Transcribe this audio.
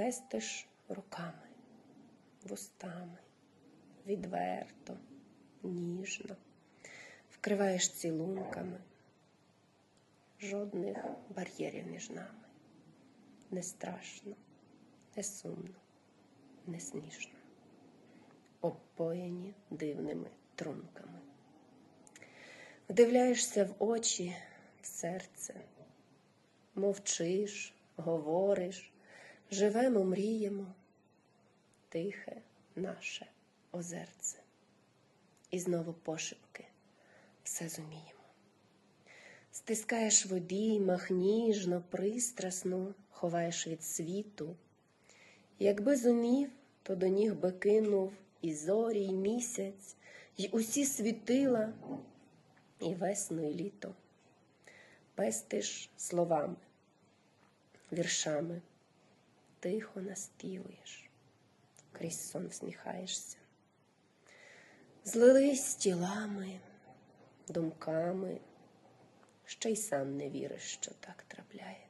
пестиш руками, вустами, відверто, ніжно, вкриваєш цілунками, жодних бар'єрів між нами. Не страшно, не сумно, не смішно, обпоєні дивними трунками. Вдивляєшся в очі, в серце, мовчиш, говориш, живемо, мріємо, тихе наше озерце. І знову пошепки все зуміємо. Стискаєш в обіймах ніжно, пристрасно, ховаєш від світу. Якби зумів, то до ніг би кинув і зорі, і місяць, і усі світила, і весну, і літо. Пестиш словами, віршами, тихо наспівуєш, крізь сон всміхаєшся. Злились тілами, думками, ще й сам не віриш, що так трапляється.